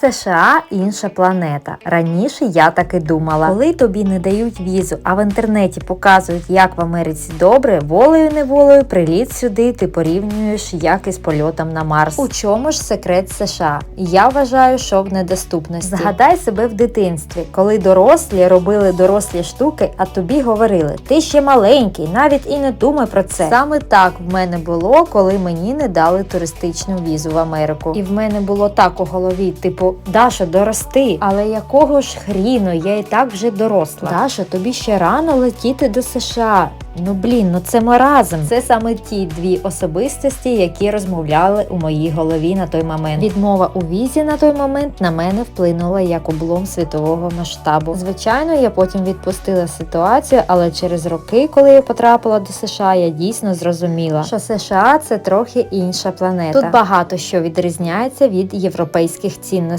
США інша планета. Раніше я так і думала. Коли тобі не дають візу, а в інтернеті показують, як в Америці добре, волею неволею приліт сюди ти порівнюєш як із польотом на Марс. У чому ж секрет США? Я вважаю, що в недоступності. Згадай себе в дитинстві, коли дорослі робили дорослі штуки, а тобі говорили: ти ще маленький, навіть і не думай про це. Саме так в мене було, коли мені не дали туристичну візу в Америку. І в мене було так у голові, типу, Даша, дорости, але якого ж хріну, я і так вже доросла. Даша, тобі ще рано летіти до США. Ну блін, ну це маразм. Це саме ті дві особистості, які розмовляли у моїй голові на той момент. Відмова у візі на той момент на мене вплинула як облом світового масштабу. Звичайно, я потім відпустила ситуацію, але через роки, коли я потрапила до США, я дійсно зрозуміла, що США це трохи інша планета. Тут багато що відрізняється від європейських цінностей.